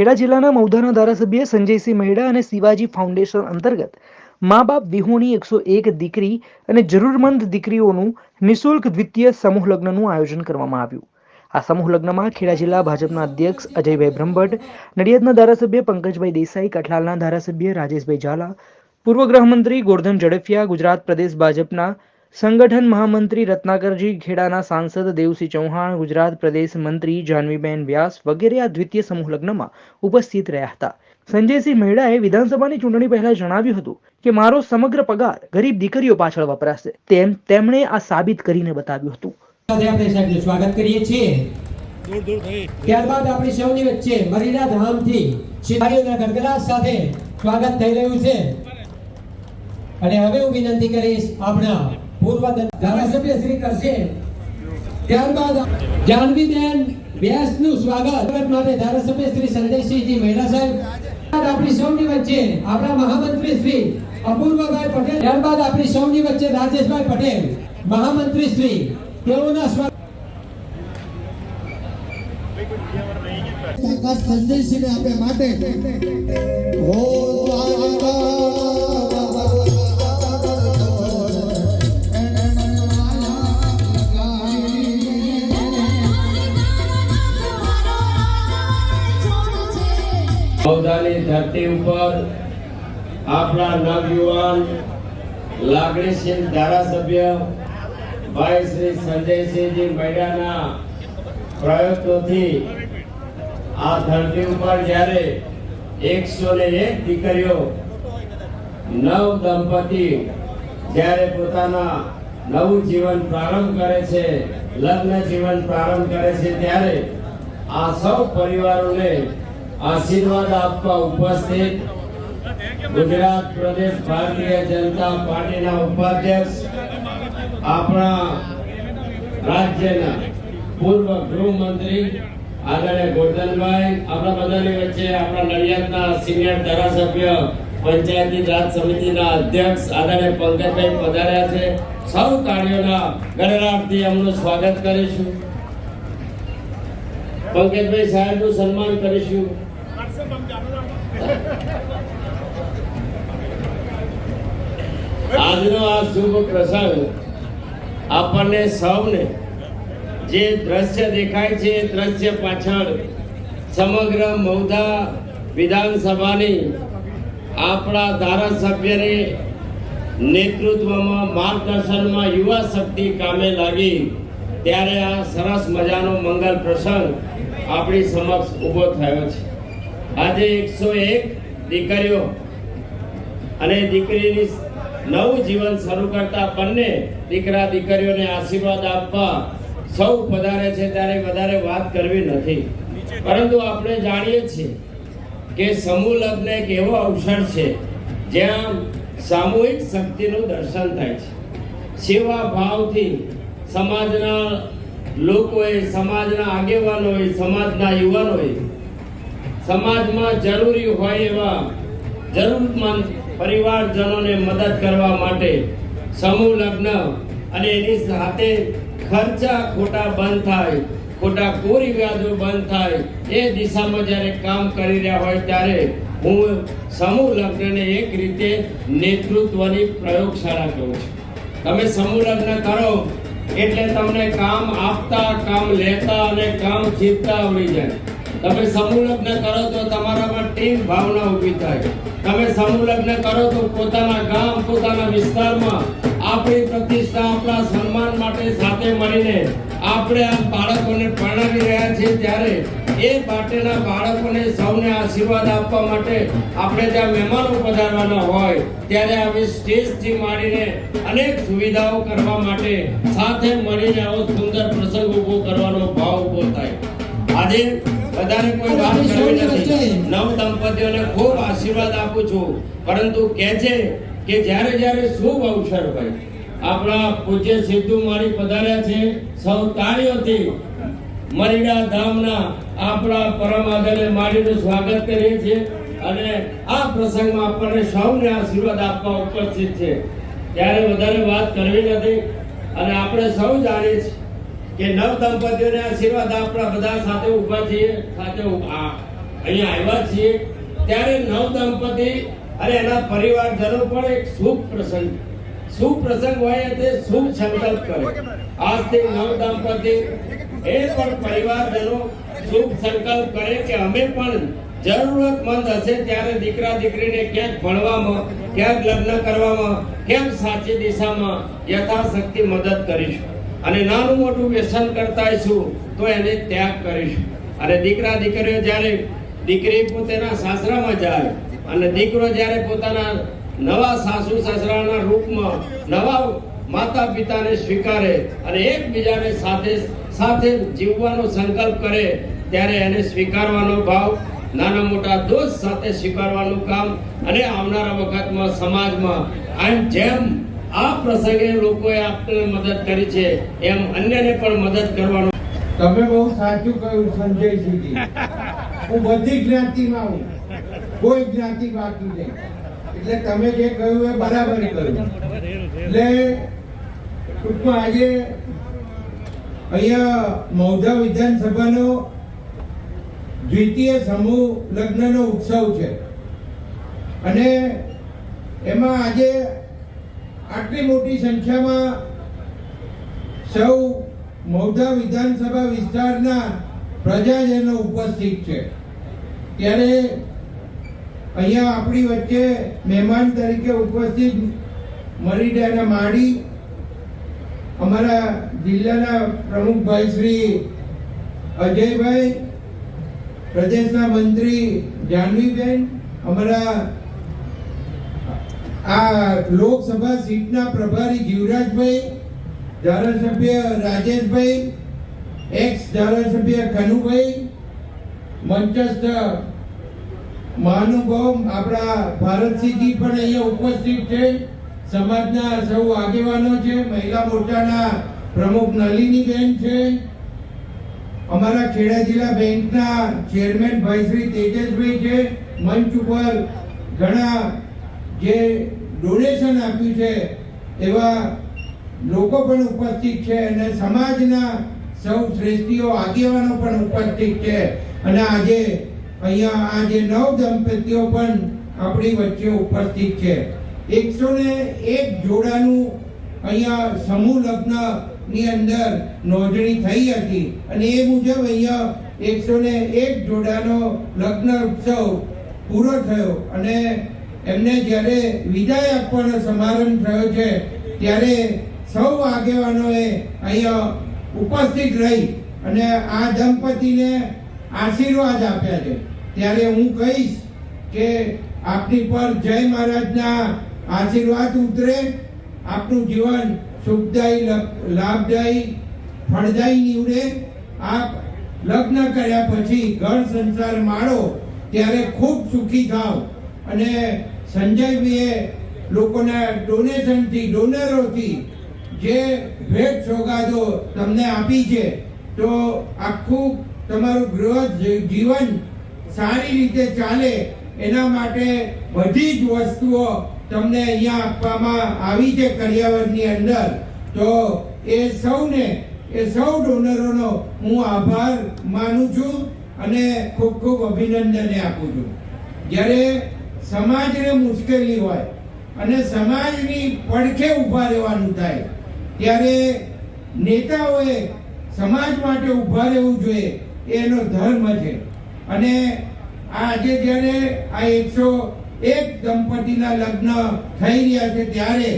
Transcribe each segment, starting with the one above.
ખેડા જિલ્લાના મૌધાના ધારાસભ્ય સંજયસિંહ મહેડા અને શિવાજી ફાઉન્ડેશન અંતર્ગત મા બાપ વિહોણી એકસો એક દીકરી અને જરૂરમંદ દીકરીઓનું નિઃશુલ્ક દ્વિતીય સમૂહ લગ્નનું આયોજન કરવામાં આવ્યું. આ સમૂહ લગ્નમાં ખેડા જિલ્લા ભાજપના અધ્યક્ષ અજયભાઈ બ્રહ્મભટ્ટ, નડિયાદના ધારાસભ્ય પંકજભાઈ દેસાઈ, કઠલાલના ધારાસભ્ય રાજેશભાઈ ઝાલા, પૂર્વ ગૃહમંત્રી ગોરધન ઝડફિયા, ગુજરાત પ્રદેશ ભાજપના સંગઠન મહામંત્રી રત્નાકરજી ખેડાના સાંસદ દેવસિંહ ચૌહાણ ગુજરાત પ્રદેશ મંત્રી જાનવીબેન વ્યાસ વગેરે આ દ્વિતીય સમૂહ લગ્નમાં ઉપસ્થિત રહ્યા હતા. સંજયસિંહ મહેડાએ વિધાનસભાની ચૂંટણી પહેલા જણાવ્યું હતું કે મારો સમગ્ર પગાર ગરીબ દીકરીઓ પાછળ વપરાશે. તેમ તેમણે આ સાબિત કરીને બતાવ્યું હતું. આપણે સાહેબનું સ્વાગત કરીએ છીએ. ત્યારબાદ આપણી સૌની વચ્ચે મરીડા ધામથી શિવાજીના ગડગડાટ સાથે સ્વાગત થઈ રહ્યું છે. અને હવે હું વિનંતી કરીશ આપણા પૂર્વ ધારાસભ્ય શ્રી કરશે. ત્યારબાદ જાનવીબેન વ્યાસનું સ્વાગત. માટે ધારાસભ્ય શ્રી સંજયસિંહજી મહેરા સાહેબ. આપણી સૌની વચ્ચે આપણા મહામંત્રી શ્રી અપૂર્વભાઈ પટેલ. ત્યારબાદ આપણી સૌની વચ્ચે રાજેશભાઈ પટેલ. મહામંત્રી શ્રી, તેઓના સ્વાગત તાકાત સંજયસિંહને આપે માટે. હો બૌદ્ધાની ધરતી ઉપર આપણા નવયુવાન લાગણીશીલ ધારાસભ્ય ભાઈ શ્રી સંજયસિંહજી મૈડાના પ્રયત્નોથી આ ધરતી ઉપર જ્યારે એકસો ને એક દીકરીઓ નવ દંપતી જ્યારે પોતાના નવું જીવન પ્રારંભ કરે છે, લગ્ન જીવન પ્રારંભ કરે છે, ત્યારે આ સૌ પરિવારોને આશીર્વાદ આપવા ઉપસ્થિત ગુજરાત પ્રદેશ ભારતીય જનતા પાર્ટીના ઉપાધ્યક્ષ આપણા રાજ્યના પૂર્વ ગૃહમંત્રી આદરણીય ગોરધનભાઈ, આપણા બધાની વચ્ચે આપણા નડિયાદના સિનિયર ધારાસભ્ય, પંચાયતી રાજ સમિતિના અધ્યક્ષ આદરણીય પંકજભાઈ પધાર્યા છે. સૌ તાળીઓના ગણરાટથી એમનું સ્વાગત કરીશું. પંકજભાઈ સાહેબનું સન્માન કરીશું. આજનો આ શુભ પ્રસંગ આપણને સૌને જે દ્રશ્ય દેખાય છે દ્રશ્ય પાછળ સમગ્ર મૌધા વિધાનસભાની આપણા ધારાસભ્યને નેતૃત્વમાં માર્ગદર્શનમાં યુવા શક્તિ કામે લાગી. ત્યારે આ સરસ મજાનો મંગલ પ્રસંગ આપણી સમક્ષ ઊભો થયો છે. આજે એકસો એક દીકરીઓ અને દીકરીની નવું જીવન શરૂ કરતા બંને દીકરા દીકરીઓને આશીર્વાદ આપવા સૌ પધારે છે, ત્યારે વધારે વાત કરવી નથી. પરંતુ આપણે જાણીએ છીએ કે સમૂહ લગ્ન એક એવો અવસર છે, જ્યાં સામૂહિક શક્તિનું દર્શન થાય છે. સેવા ભાવથી સમાજના લોકોએ, સમાજના આગેવાનોએ, સમાજના યુવાનોએ સમાજમાં જરૂરી હોય એવા જરૂરતમંદ પરિવારજનોને મદદ કરવા માટે સમૂહ લગ્ન અને એની સાથે ખર્ચા ખોટા બંધ થાય, ખોટા કોરી વ્યાજો બંધ થાય, એ દિશામાં જ્યારે કામ કરી રહ્યા હોય ત્યારે હું સમૂહ લગ્નને એક રીતે નેતૃત્વની પ્રયોગશાળા કહું છું. તમે સમૂહ લગ્ન કરો એટલે તમને કામ આપતા, કામ લેતા અને કામ જીતતા આવડી જાય. તમે સમૂહ લગ્ન કરો તો તમારામાં ટીમ ભાવના ઊભી થાય. તમે સમૂહ લગ્ન કરો તો પોતાના ગામ, પોતાના વિસ્તારમાં આપણી પ્રતિષ્ઠા, આપણા સન્માન માટે સાથે મળીને આપણે આ બાળકોને પરણાવી રહ્યા છીએ. ત્યારે એ માટેના બાળકોને સૌને આશીર્વાદ આપવા માટે આપણે ત્યાં મહેમાનો પધારવાના હોય, ત્યારે આવી સ્ટેજથી માંડીને અનેક સુવિધાઓ કરવા માટે સાથે મળીને આવો સુંદર પ્રસંગ ઊભો કરવાનો ભાવ ઊભો થાય. આજે બધાને કોઈ વાત કરવી નથી. નવ દંપતીઓને ખૂબ આશીર્વાદ આપું છું. પરંતુ કહે છે કે જ્યારે જ્યારે શુભ અવસર હોય આપણા પૂજ્ય સિદ્ધુ મારી પધાર્યા છે સૌ તાળીઓથી મરીડા ધામના આપણા પરમ આદરે માળીનું સ્વાગત કરીએ છીએ અને આ પ્રસંગમાં આપણને સૌને આશીર્વાદ આપવા ઉપસ્થિત છે. ત્યારે વધારે વાત કરવી નથી અને આપણે સૌ જાણીએ છીએ કે નવ દંપતીઓને આશીર્વાદ આપણા બધા સાથે ઊભા છીએ, સાથે અહીંયા આવ્યા છીએ. ત્યારે નવ દંપતી અને એના પરિવારજનો પણ એક શુભ પ્રસંગ શુભ પ્રસંગ હોય તે શુભ સંકલ્પ કરે. આજથી નવ દંપતી, એ પણ પરિવારજનો શુભ સંકલ્પ કરે કે અમે પણ જરૂરતમંદ હશે ત્યારે દીકરા દીકરીને ક્યાંક ભણવામાં, ક્યાંક લગ્ન કરવામાં, ક્યાંક સાચી દિશામાં યથાશક્તિ મદદ કરીશું. અને નાનું મોટું વ્યસન કરતા છું, તો એને ત્યાગ કરીશું. અને દીકરા દીકરીઓ જ્યારે દીકરી પોતાના સાસરામાં જાય, અને દીકરો જ્યારે પોતાના નવા સાસુ સસરાના રૂપમાં નવા માતા પિતાને સ્વીકારે અને એકબીજાને સાથે સાથે જીવવાનો સંકલ્પ કરે, ત્યારે એને સ્વીકારવાનો ભાવ, નાના મોટા દોસ્ત સાથે સ્વીકારવાનું કામ અને આવનારા વખતમાં સમાજમાં આમ જેમ આ પ્રસંગે લોકોએ આપને મદદ કરી છે, એમ અન્યને પણ મદદ કરવાનો. તમે બહુ સાચું કહ્યું સંજયસિંહજી હું બધી જ્ઞાતિમાં હું. કોઈ જ્ઞાતિ બાકી નહીં. એટલે તમે જે કહ્યું એ બરાબર કહ્યું. એટલે ટૂંકમાં આજે અહીંયા મૌધા વિધાનસભાનો દ્વિતીય સમૂહ લગ્નનો ઉત્સવ છે. અને એમાં આજે આટલી મોટી સંખ્યામાં સૌ મોઢા વિધાનસભા વિસ્તારના પ્રજાજનો ઉપસ્થિત છે. ત્યારે અહીંયા આપણી વચ્ચે મહેમાન તરીકે ઉપસ્થિત મરીડાના માડી અમારા જિલ્લાના પ્રમુખભાઈ શ્રી અજયભાઈ, પ્રદેશના મંત્રી જાનવીબેન, અમારા આ લોકસભા સીટના પ્રભારી જીવરાજભાઈ, ધારાસભ્ય રાજેશભાઈ એક્સ ધારાસભ્ય કનુભાઈ, મંચસ્થ મહાનુભાવ આપણા ભારતસિંહજી પણ અહીંયા ઉપસ્થિત છે. સમાજના સૌ આગેવાનો છે, મહિલા મોરચાના પ્રમુખ નલિનીબેન છે. અમારા ખેડા જિલ્લા બેંકના ચેરમેન ભાઈ શ્રી તેજસભાઈ છે. મંચ ઉપર ઘણા જે ડોનેશન આપ્યું છે, એવા લોકો પણ ઉપસ્થિત છે અને સમાજના સૌ શ્રેષ્ઠીઓ, આગેવાનો પણ ઉપસ્થિત છે. અને આજે અહીંયા આ જે નવ દંપતીઓ પણ આપણી વચ્ચે ઉપસ્થિત છે. એકસો ને એક જોડાનું અહીંયા સમૂહ લગ્નની અંદર નોંધણી થઈ હતી. અને એ મુજબ અહીંયા એકસો ને એક જોડાનો લગ્ન ઉત્સવ પૂરો થયો. અને એમને જ્યારે વિદાય આપવાનો સમારંભ થયો છે, ત્યારે સૌ આગેવાનોએ અહીંયા ઉપસ્થિત રહી અને આ દંપતીને આશીર્વાદ આપ્યા છે. ત્યારે હું કહીશ કે આપની પર જય મહારાજના આશીર્વાદ ઉતરે. આપનું જીવન સુખદાયી લાભદાયી, ફળદાયી નીવડે. આપ લગ્ન કર્યા પછી ઘર સંસાર માળો ત્યારે ખૂબ સુખી થાવ. અને સંજયભાઈએ લોકોના ડોનેશનથી, ડોનરોથી જે ભેટ સોગાદો તમને આપી છે, તો આખું તમારું ગૃહ જીવન સારી રીતે ચાલે એના માટે બધી જ વસ્તુઓ તમને અહીંયા આપવામાં આવી છે કરિયાવરની અંદર. તો એ સૌને, એ સૌ ડોનરોનો હું આભાર માનું છું અને ખૂબ ખૂબ અભિનંદન આપું છું. જ્યારે સમાજને મુશ્કેલી હોય અને સમાજની પડખે ઊભા રહેવાનું થાય, ત્યારે નેતાઓએ સમાજ માટે ઊભા રહેવું જોઈએ, એનો ધર્મ છે. અને આજે જ્યારે આ એકસો એક દંપતીના લગ્ન થઈ રહ્યા છે, ત્યારે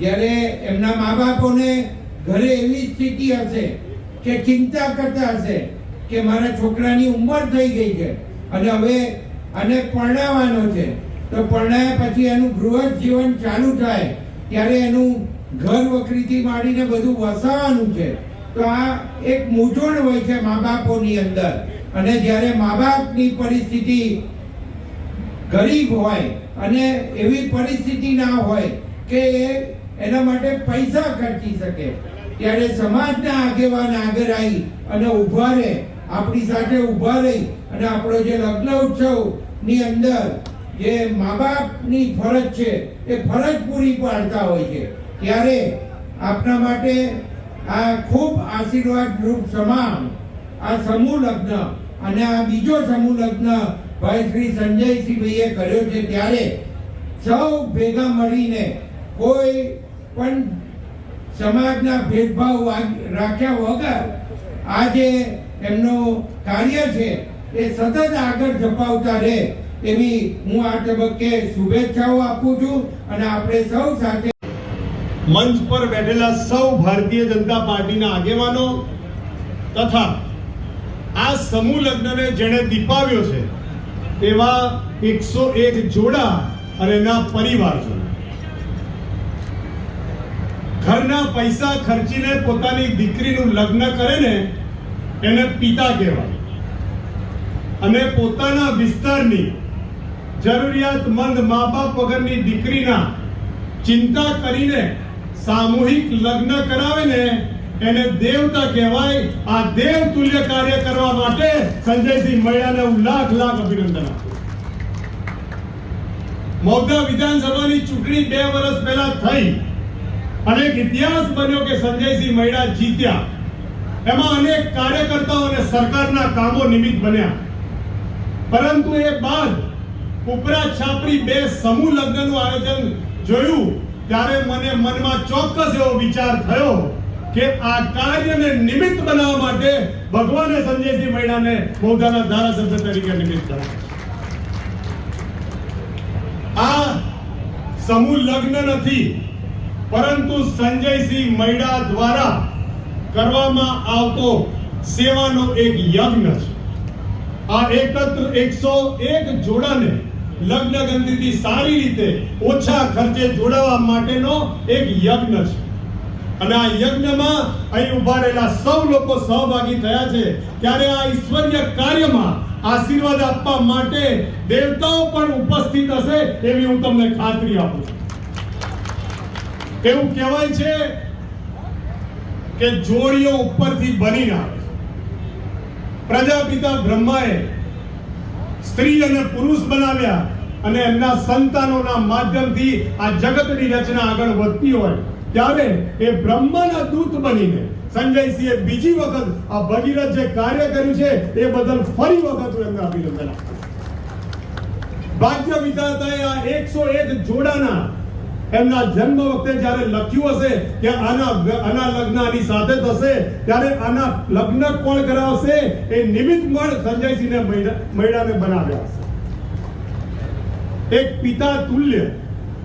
જ્યારે એમના મા બાપોને ઘરે એવી સ્થિતિ હશે કે ચિંતા કરતા હશે કે મારા છોકરાની ઉંમર થઈ ગઈ છે અને હવે આને પરણાવવાનો છે. તો પરણાયા પછી એનું ગૃહ જીવન ચાલુ થાય, ત્યારે એનું ઘર વકરીથી માંડીને બધું વસાવવાનું છે. તો આ એક મૂંઝવણ હોય છે મા બાપોની અંદર. અને જ્યારે મા બાપની પરિસ્થિતિ ગરીબ હોય અને એવી પરિસ્થિતિ ના હોય કે એ એના માટે પૈસા ખર્ચી શકે, ત્યારે સમાજના આગેવાન આગળ આવી અને ઊભા રહે, આપણી સાથે ઊભા રહી અને આપણો જે લગ્ન ઉત્સવની અંદર જે મા બાપની ફરજ છે, એ ફરજ પૂરી પાડતા હોય છે. ત્યારે આપના માટે આ ખૂબ આશીર્વાદ રૂપ સમાન આ સમૂહ લગ્ન અને આ બીજો સમૂહ લગ્ન ભાઈ શ્રી સંજયસિંહભાઈએ કર્યો છે. ત્યારે સૌ ભેગા મળીને કોઈ પણ સમાજના ભેદભાવ રાખ્યા વગર આજે એમનું કાર્ય છે, એ સતત આગળ ધપાવતા રહે. એવી હું આ તબક્કે શુભેચ્છાઓ આપું છું અને આપણે સૌ સાથે મંચ પર બેઠેલા સૌ ભારતીય જનતા પાર્ટીના આગેવાનો તથા આ સમૂહ લગ્નને જેણે દીપાવ્યો છે તેવા એકસો એક જોડા અને એના પરિવારજનો ઘરના પૈસા ખર્ચીને પોતાની દીકરીનું લગ્ન કરે ને એને પિતા કહેવાય. અને પોતાના વિસ્તારની જરૂરિયાતમંદ મા બાપ વગરની દીકરીના ચિંતા કરીને સામૂહિક લગ્ન કરાવે ને એને દેવતા કહેવાય, આ દેવ તુલ્ય કાર્ય કરવા માટે સંજયસિંહ મૈયાને હું લાખ લાખ અભિનંદન આપું મૌધા વિધાનસભાની ચૂંટણી બે વર્ષ પહેલા થઈ. અને એક ઇતિહાસ બન્યો કે સંજયસિંહ મૈડા જીત્યા. એમાં અનેક કાર્યકર્તાઓ અને સરકારના કામો નિમિત્ત બન્યા. પરંતુ એ બાદ ઉપરા છાપરી બે સમૂહ લગ્નનું આયોજન જોયું ત્યારે મને મનમાં ચોક્કસ એવો વિચાર થયો કે આ કાર્યને નિમિત્ત બનાવવા માટે ભગવાને સંજયસિંહ મૈડાને મૌદાના ધારાસભ્ય તરીકે નિમિત્ત બનાવ્યા આ સમૂહ લગ્ન નથી, પરંતુ સંજયસિંહ મૈડા દ્વારા કરવામાં આવતો સેવાનો એક યજ્ઞ છે. આ એકત્ર એકસો એક જોડાને લગ્ન ગંધીથી સારી રીતે ઓછા ખર્ચે જોડાવા માટેનો એક યજ્ઞ છે. અને આ યજ્ઞમાં અહીં ઊભા રહેલા સૌ લોકો સહભાગી થયા છે. ત્યારે આ ઈશ્વરીય કાર્યમાં આશીર્વાદ આપવા માટે દેવતાઓ પણ ઉપસ્થિત હશે એવી હું તમને ખાતરી આપું છું. એવું કહેવાય છે કે જોડીઓ ઉપરથી બની આવે પ્રજાપિતા બ્રહ્માએ સ્ત્રી અને પુરુષ બનાવ્યા અને એમના સંતાનોના માધ્યમથી આ જગતની રચના આગળ વધતી હોય, ત્યારે એ બ્રહ્માના દૂત બનીને, સંજયસિંહે બીજી વખત આ ભગીરથ જે કાર્ય કર્યું છે, એ બદલ ફરી વખત હું એમને અભિનંદન આપું ભાગ્ય વિધાતાએ એકસો એક જોડાના એમના જન્મ વખતે જ્યારે લખ્યું હશે કે આના આના લગ્ન આની સાથે થશે, ત્યારે આના લગ્ન કોણ કરાવશે એ નિમિત્ત મળ સંજયસિંહને મૈડા- મૈડાને બનાવ્યા હશે એક પિતા તુલ્ય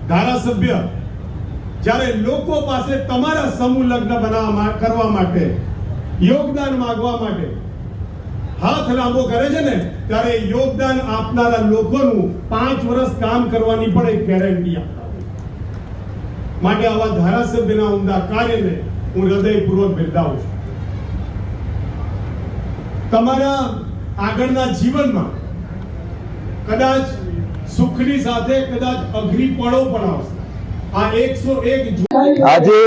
ધારાસભ્ય, જ્યારે લોકો પાસે તમારા સમૂહ લગ્ન બનાવવા કરવા માટે, યોગદાન માંગવા માટે હાથ લાંબો કરે છે ને, ત્યારે યોગદાન આપનારા લોકોનું પાંચ વર્ષ કામ કરવાની પણ એક ગેરંટી આપતા. માટે આવા ધારાસભ્યના ઉમદા કાર્યને હું હૃદયપૂર્વક બિરદાવું છું. તમારા આગળના જીવનમાં કદાચ સુખની સાથે, કદાચ અઘરી પળો પણ આવશે. આજે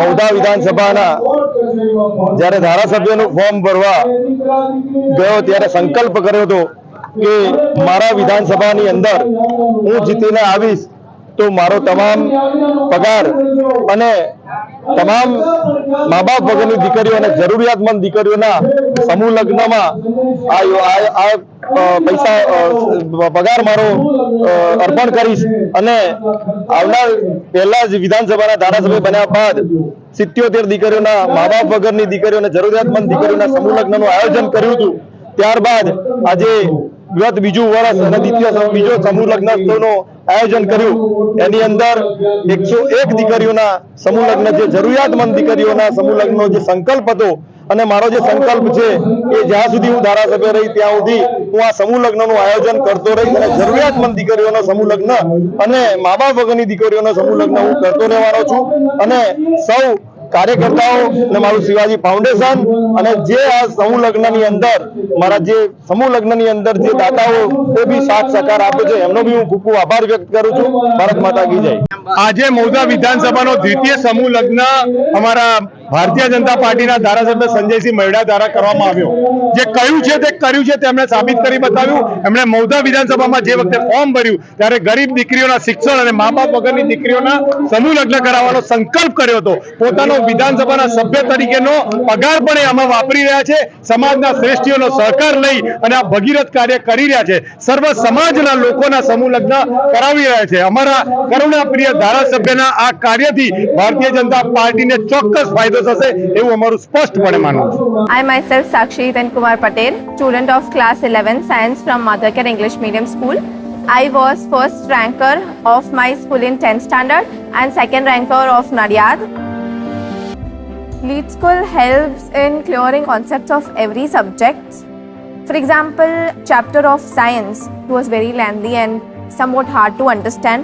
મૌધા વિધાનસભાના જ્યારે ધારાસભ્યનું ફોર્મ ભરવા ગયો ત્યારે સંકલ્પ કર્યો હતો કે મારા વિધાનસભાની અંદર હું જીતીને આવીશ. તો મારો તમામ પગાર અને તમામ મા બાપ વગરની દીકરીઓ અને જરૂરિયાતમંદ દીકરીઓના સમૂહ લગ્નમાં આ પૈસા પગાર મારો અર્પણ કરીશ અને આવનાર પહેલા જ વિધાનસભાના ધારાસભ્ય બન્યા બાદ સિત્યોતેર દીકરીઓના મા બાપ વગરની દીકરીઓ અને જરૂરિયાતમંદ દીકરીઓના સમૂહ લગ્નનું આયોજન કર્યું હતું. ત્યારબાદ આજે ગત બીજું વર્ષ અને દ્વિતીય બીજો સમૂહ લગ્નનું આયોજન કર્યું. એની અંદર એકસો એક દીકરીઓના સમૂહ લગ્ન જે જરૂરિયાતમંદ દીકરીઓના સમૂહ લગ્નનો જે સંકલ્પ હતો અને મારો જે સંકલ્પ છે એ જ્યાં સુધી હું ધારાસભ્ય રહી ત્યાં સુધી હું આ સમૂહ લગ્નનું આયોજન કરતો રહીશ અને જરૂરિયાતમંદ દીકરીઓનો સમૂહ લગ્ન અને મા બાપ વગરની દીકરીઓનો સમૂહ લગ્ન હું કરતો રહેવાનો છું અને સૌ કાર્યકર્તાઓ અને મારું શિવાજી ફાઉન્ડેશન અને જે આ સમૂહ લગ્નની અંદર, મારા જે સમૂહ લગ્નની અંદર જે દાતાઓ, એ બી સાથ સહકાર આપે છે. એમનો બી હું ખૂબ ખૂબ આભાર વ્યક્ત કરું છું. ભારત માતા કી જય. આજે મોદા વિધાનસભાનો દ્વિતીય સમૂહ લગ્ન અમારા ભારતીય જનતા પાર્ટીના ધારાસભ્ય સંજયસિંહ મહેડા દ્વારા કરવામાં આવ્યો. જે કહ્યું છે તે કર્યું છે તેમણે સાબિત કરી બતાવ્યું. એમણે મૌધા વિધાનસભામાં જે વખતે ફોર્મ ભર્યું, ત્યારે ગરીબ દીકરીઓના શિક્ષણ અને મા બાપ વગરની દીકરીઓના સમૂહ લગ્ન કરાવવાનો સંકલ્પ કર્યો હતો. પોતાનો વિધાનસભાના સભ્ય તરીકેનો પગાર પણ આમાં વાપરી રહ્યા છે. સમાજના શ્રેષ્ઠીઓનો સહકાર લઈ અને આ ભગીરથ કાર્ય કરી રહ્યા છે. સર્વ સમાજના લોકોના સમૂહ લગ્ન કરાવી રહ્યા છે. અમારા કરુણાપ્રિય ધારાસભ્યના આ કાર્યથી ભારતીય જનતા પાર્ટીને ચોક્કસ ફાયદો થશે એવું અમારું સ્પષ્ટપણે માનવું છે I myself Sakshi Then Kumar Patel, student of class 11 science from Mothercare English Medium School. I was first ranker of my school in 10th standard and second ranker of Nadiad. Lead School helps in clearing concepts of every subject. For example, chapter of science was very lengthy and somewhat hard to understand.